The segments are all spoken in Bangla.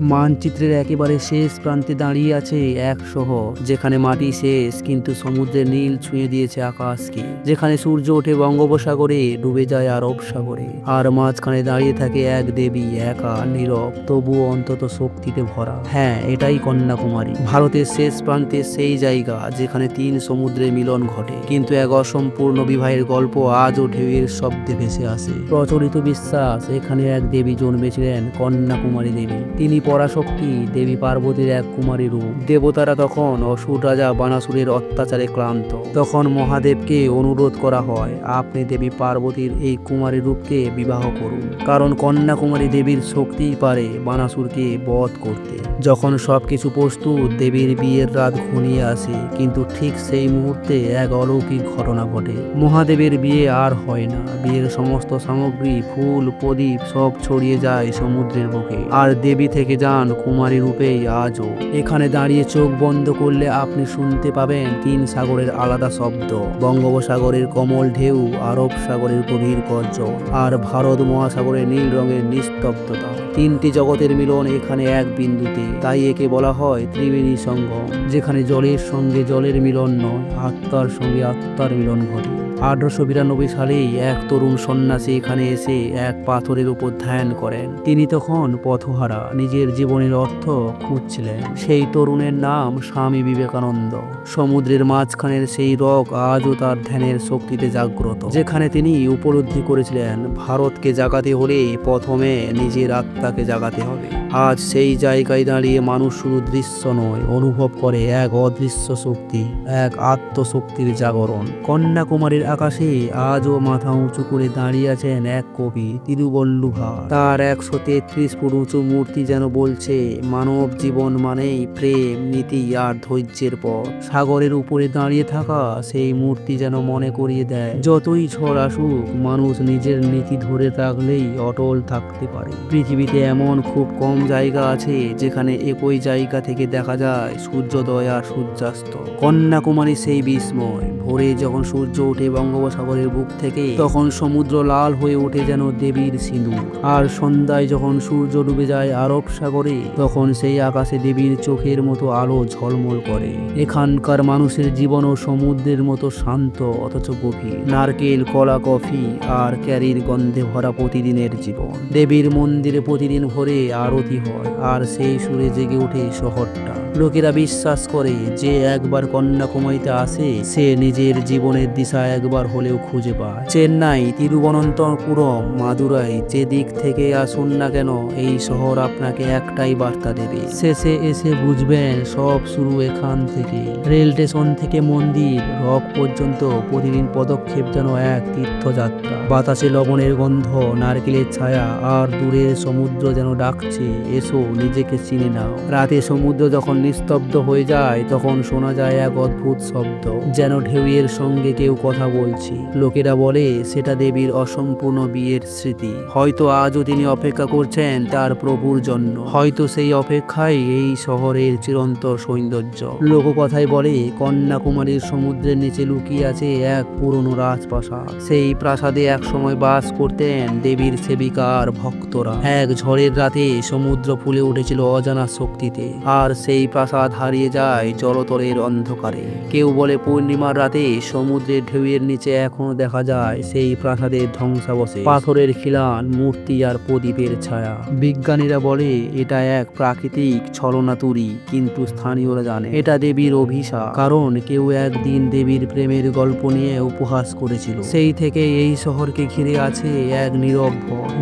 মানচিত্রের একেবারে শেষ প্রান্তে দাঁড়িয়ে আছে এক শহর, যেখানে মাটি শেষ, কিন্তু সমুদ্রের নীল ছুঁয়ে দিয়েছে আকাশকে, যেখানে সূর্য ওঠে বঙ্গোপসাগরে, ডুবে যায় আরব সাগরে, আর মাঝখানে দাঁড়িয়ে থাকে এক দেবী, একা নীরব, তবুও অন্তত শক্তিতে ভরা। হ্যাঁ এটাই কন্যাকুমারী। ভারতের শেষ প্রান্তে সেই জায়গা, যেখানে তিন সমুদ্রের মিলন ঘটে। কিন্তু এক অসম্পূর্ণ বিবাহের গল্প আজও ঢেউয়ের শব্দে ভেসে আসে। প্রচলিত বিশ্বাস, এখানে এক দেবী জন্মেছিলেন কন্যাকুমারী দেবী। তিনি পরাশক্তি, দেবী পার্বতীর এক কুমারী রূপ। দেবতারা তখন অসুর রাজা বানাসুরের অত্যাচারে ক্লান্ত। তখন মহাদেবকে অনুরোধ করা হয়, আপনি দেবী পার্বতীর এই কুমারী রূপকে বিবাহ করুন। কারণ কন্যাকুমারী দেবীর শক্তিই পারে বানাসুরকে বধ করতে। যখন সবকিছু প্রস্তুত, দেবীর বিয়ের রাত ঘনিয়ে আসে। কিন্তু ঠিক সেই মুহূর্তে এক অলৌকিক ঘটনা ঘটে। মহাদেবের বিয়ে আর হয় না। বিয়ের সমস্ত সামগ্রী, ফুল, প্রদীপ সব ছড়িয়ে যায় সমুদ্রের বুকে। আর দেবী থেকে যান কুমারী রূপেই আজও। এখানে দাঁড়িয়ে চোখ বন্ধ করলে আপনি শুনতে পাবেন তিন সাগরের আলাদা শব্দ। বঙ্গোপসাগরের কমল ঢেউ, আরব সাগরের গভীর গর্জন, আর ভারত মহাসাগরের নীল রঙের নিস্তব্ধতা। তিনটি জগতের মিলন এখানে এক বিন্দুতে, তাই একে বলা হয় ত্রিবেণী সঙ্গম, যেখানে জলের সঙ্গে জলের মিলন নয়, আত্মার সঙ্গে আত্মার মিলন ঘটে। আঠারোশো বিরানব্বই সালেই এক তরুণ সন্ন্যাসী এখানে এসে এক পাথরের উপর ধ্যান করেন। তিনি তখন পথহারা, নিজের জীবনের অর্থ খুঁজছিলেন। সেই তরুণের নাম স্বামী বিবেকানন্দ। সমুদ্রের মাঝখানের সেই রক আজও তার ধ্যানের শক্তিতে জাগ্রত। যেখানে তিনি উপলব্ধি করেছিলেন, ভারতকে জাগাতে হলে প্রথমে নিজের আত্মাকে জাগাতে হবে। আজ সেই জায়গায় দাঁড়িয়ে মানুষ শুধু দৃশ্য নয়, অনুভব করে এক অদৃশ্য শক্তি, এক আত্মশক্তির জাগরণ। কন্যাকুমারীর আকাশে আজও মাথা উঁচু করে দাঁড়িয়ে আছেন এক কবি, তিরুবল্লুভা। তার একশো তেত্রিশ ফুট উঁচু মূর্তি যেন বলছে, মানব জীবন মানেই প্রেম, নীতি আর ধৈর্যের পর সাগরের উপরে দাঁড়িয়ে থাকা সেই মূর্তি যেন মনে করিয়ে দেয়, যতই ঝড় আসুক, মানুষ নিজের নীতি ধরে রাখলেই অটল থাকতে পারে। পৃথিবীতে এমন খুব কম জায়গা আছে যেখানে একই জায়গা থেকে দেখা যায় সূর্যোদয় আর সূর্যাস্ত। কন্যাকুমারী সেই বিস্ময়। ভোরে যখন সূর্য ওঠে বঙ্গোপসাগরের বুক থেকে, তখন সমুদ্র লাল হয়ে ওঠে যেন দেবীর সিঁদুর। আর সন্ধ্যায় যখন সূর্য ডুবে যায় আরব সাগরে, তখন সেই আকাশে দেবীর চোখের মতো আলো ঝলমল করে। এখানকার মানুষের জীবনও সমুদ্রের মতো শান্ত অথচ গভীর। নারকেল, কলা, কফি আর ক্যারির গন্ধে ভরা প্রতিদিনের জীবন। দেবীর মন্দিরে প্রতিদিন ভোরে আরতি হয়। আর সেই সুরে জেগে ওঠে শহরটা। লোকেরা বিশ্বাস করে যে একবার কন্যাকুমারীতে আসে, সে নিজের জীবনের দিশা একবার হলেও খুঁজে পায়। চেন্নাই, তিরুবনন্তপুরম, মাদুরাই, যে দিক থেকে আসুন না কেন, এই শহর আপনাকে একটাই বার্তা দেবে। শেষে এসে বুঝবেন সব শুরু এখান থেকে। রেল স্টেশন থেকে মন্দির, রক পর্যন্ত প্রতিদিন পদক্ষেপ যেন এক তীর্থযাত্রা। বাতাসে লবণের গন্ধ, নারকেলের ছায়া, আর দূরের সমুদ্র যেন ডাকছে। এসো, নিজেকে চিনে নাও। রাতে সমুদ্র যখন নিস্তব্ধ হয়ে যায়, তখন শোনা যায় এক অদ্ভুত শব্দ, যেন ঢেউয়ের সঙ্গে কেউ কথা বলছি। লোকেরা বলে, সেটা দেবীর অসম্পূর্ণ বিয়ের স্মৃতি। হয়তো আজও তিনি অপেক্ষা করছেন তার প্রভুর জন্য। হয়তো সেই অপেক্ষাই এই শহরের চিরন্তর সৌন্দর্য। লোককথায় বলে, কন্যাকুমারীর সমুদ্রের নিচে লুকিয়ে আছে এক পুরনো রাজপ্রাসাদ। সেই প্রাসাদে এক সময় বাস করতেন দেবীর সেবিকা আর ভক্তরা। এক ঝড়ের রাতে সমুদ্র ফুলে উঠেছিল অজানা শক্তিতে। আর সেই প্রাসাদ হারিয়ে যায় জলতলের অন্ধকারে। কেউ বলে পূর্ণিমার রাতে সমুদ্রের ঢেউয়ের নিচে এখনও দেখা যায় সেই প্রাসাদের ধ্বংসাবশে পাথরের খিলান, মূর্তি আর প্রদীপের ছায়া। বিজ্ঞানীরা বলে এটা এক প্রাকৃতিক ছলনাতুরি, কিন্তু স্থানীয়রা জানে এটা দেবীর অভিশাপ। কারণ কেউ একদিন দেবীর প্রেমের গল্প নিয়ে উপহাস করেছিল। সেই থেকে এই শহরকে ঘিরে আছে এক নীরব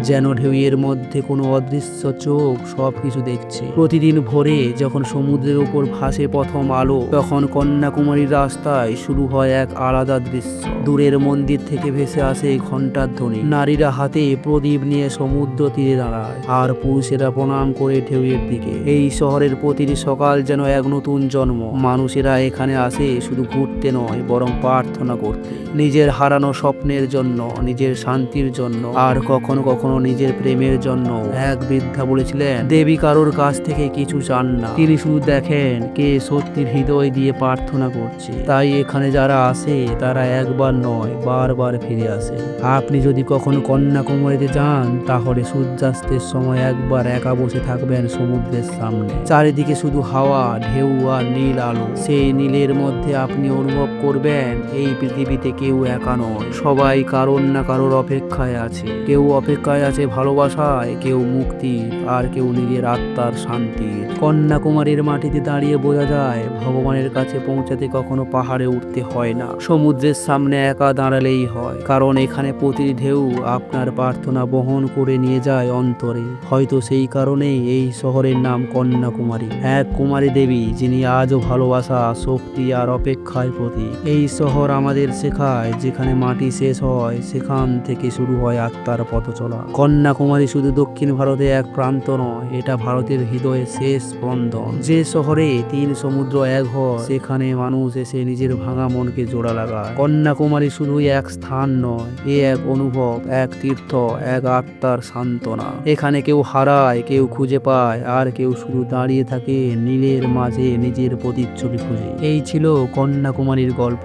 যেন ঢেউয়ের মধ্যে কোনো অদৃশ্য চোখ সবকিছু দেখছে। প্রতিদিন ভোরে যখন সমুদ্রের উপর ভাসে প্রথম আলো, তখন কন্যাকুমারীর রাস্তায় শুরু হয় এক আলাদা দৃশ্য। দূরের মন্দির থেকে ভেসে আসে ঘণ্টার ধ্বনি। নারীরা হাতে প্রদীপ নিয়ে সমুদ্র তীরে দাঁড়ায় আর পুরুষেরা প্রণাম করে ঢেউয়ের দিকে। এই শহরের প্রতিটি সকাল যেন এক নতুন জন্ম। মানুষেরা এখানে আসে শুধু ঘুরতে নয়, বরং প্রার্থনা করতে। নিজের হারানো স্বপ্নের জন্য, নিজের শান্তির জন্য, আর কখনো কখনো নিজের প্রেমের জন্য। এক বৃদ্ধা বলেছিলেন দেন দেবী কারোর কাছ থেকে কিছু চান না। তিনি শুধু দেখেন কে সত্যি হৃদয় দিয়ে প্রার্থনা করছে। তাই এখানে যারা আসে, তারা একবার নয়, বারবার ফিরে আসে আপনি যদি কখনো কন্যাকুমারীতে যান, তাহলে সূর্যাস্তের সময় একবার একা বসে থাকবেন সমুদ্রের সামনে। চারিদিকে শুধু হাওয়া, ঢেউ আর নীল আলো। সেই নীলের মধ্যে আপনি অনুভব করবেন, এই পৃথিবীতে কেউ একা নয়। সবাই কারোর না কারোর অপেক্ষায় আছে। কেউ অপেক্ষায় আছে ভালোবাসায়, কেউ মুক্তি আর নিজের আত্মার শান্তি। কন্যাকুমারীর মাটিতে দাঁড়িয়ে বোঝা যায়, ভগবানের কাছে পৌঁছাতে কখনো পাহাড়ে উঠতে হয় না। সমুদ্রের সামনে একা দাঁড়ালেই হয়, কারণ এখানে প্রতি ঢেউ আপনার প্রার্থনা বহন করে নিয়ে যায় অন্তরে। হয়তো সেই কারণেই এই শহরের নাম কন্যাকুমারী। এক কুমারী দেবী, যিনি আজও ভালোবাসা, শক্তি আর অপেক্ষায় প্রতি এই শহর আমাদের শেখায়, যেখানে মাটি শেষ হয়, সেখান থেকে শুরু হয় আত্মার পথ চলা কন্যাকুমারী শুধু দক্ষিণ ভারতে এক প্রান্ত নয় এটা ভারতের হৃদয়ে শেষ স্পন্দন যে শহরে তিন সমুদ্র, এক হয় সেখানে মানুষ এসে নিজের ভাঙা মনকে জোড়া লাগায়। কন্যাকুমারী শুধুই এক স্থান নয়, এ এক অনুভব, এক তীর্থ, এক আত্মার সান্ত্বনা। এখানে কেউ হারায়, কেউ খুঁজে পায়, আর কেউ শুধু দাঁড়িয়ে থাকে নীলের মাঝে নিজের প্রতিচ্ছবি খুঁজে। এই ছিল কন্যাকুমারীর গল্প।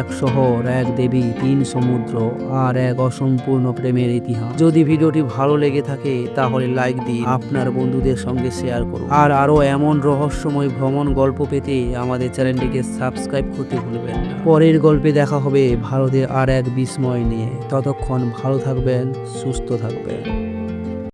এক শহর, এক দেবী, তিন সমুদ্র, আর এক অসম্পূর্ণ প্রেমের ইতিহাস। যদি ভিডিওটি ভালো লেগে থাকে, তাহলে লাইক দিন। আপনার বন্ধুদের সঙ্গে শেয়ার করুন। আর আরও এমন রহস্যময় ভ্রমণ গল্প পেতে আমাদের চ্যানেলটিকে সাবস্ক্রাইব করতে ভুলবেন না। পরের গল্পে দেখা হবে ভারতের আর এক বিস্ময় নিয়ে। ততক্ষণ ভালো থাকবেন, সুস্থ থাকবেন।